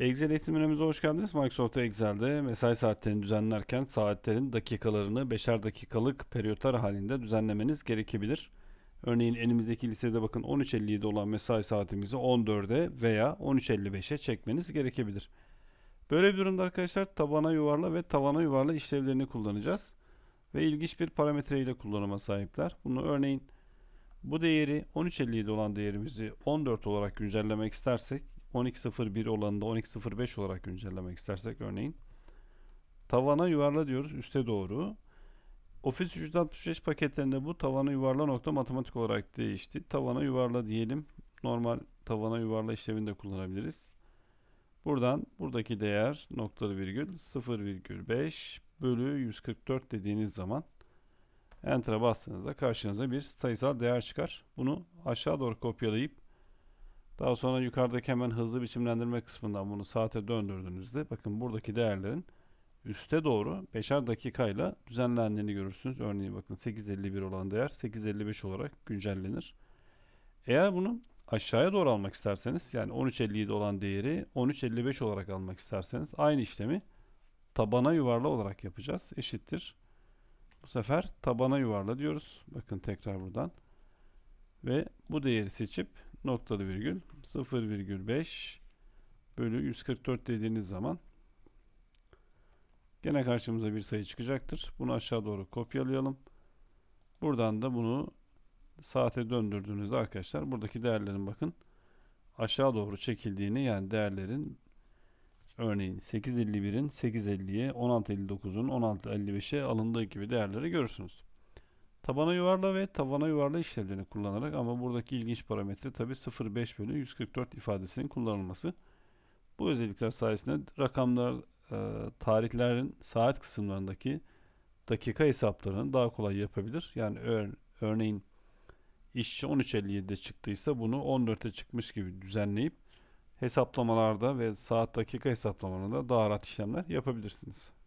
Excel eğitimlerimize hoş geldiniz. Microsoft Excel'de mesai saatlerini düzenlerken saatlerin dakikalarını beşer dakikalık periyotlar halinde düzenlemeniz gerekebilir. Örneğin elimizdeki listede bakın 13.57'de olan mesai saatimizi 14'e veya 13.55'e çekmeniz gerekebilir. Böyle bir durumda arkadaşlar tabana yuvarla ve tavana yuvarla işlevlerini kullanacağız. Ve ilginç bir parametre ile kullanıma sahipler. Bunu örneğin bu değeri 13.57 olan değerimizi 14 olarak güncellemek istersek 12.01 olanı da 12.05 olarak güncellemek istersek örneğin tavana yuvarla diyoruz üste doğru. Office 365 paketlerinde bu tavana yuvarla nokta matematik olarak değişti. Tavana yuvarla diyelim. Normal tavana yuvarla işleminde kullanabiliriz. Buradan buradaki değer noktalı virgül 0,5 bölü 144 dediğiniz zaman Enter'a bastığınızda karşınıza bir sayısal değer çıkar. Bunu aşağı doğru kopyalayıp daha sonra yukarıdaki hemen hızlı biçimlendirme kısmından bunu saate döndürdüğünüzde bakın buradaki değerlerin üste doğru 5'er dakikayla düzenlendiğini görürsünüz. Örneğin bakın 8.51 olan değer 8.55 olarak güncellenir. Eğer bunu aşağıya doğru almak isterseniz yani 13.57 olan değeri 13.55 olarak almak isterseniz aynı işlemi tabana yuvarla olarak yapacağız. Eşittir. Bu sefer tabana yuvarla diyoruz. Bakın tekrar buradan. Ve bu değeri seçip noktalı virgül 0,5 bölü 144 dediğiniz zaman gene karşımıza bir sayı çıkacaktır. Bunu aşağı doğru kopyalayalım. Buradan da bunu saate döndürdüğünüzde arkadaşlar buradaki değerlerin bakın aşağı doğru çekildiğini yani değerlerin örneğin 8.51'in 8.50'ye 16.59'un 16.55'e alındığı gibi değerleri görürsünüz. Tabana yuvarla ve tavana yuvarla işlevlerini kullanarak ama buradaki ilginç parametre tabi 0.5 bölü 144 ifadesinin kullanılması. Bu özellikler sayesinde rakamlar, e, tarihlerin saat kısımlarındaki dakika hesaplarını daha kolay yapabilir. Yani ör, örneğin işçi 13.57'de çıktıysa bunu 14'e çıkmış gibi düzenleyip hesaplamalarda ve saat dakika hesaplamalarında daha rahat işlemler yapabilirsiniz.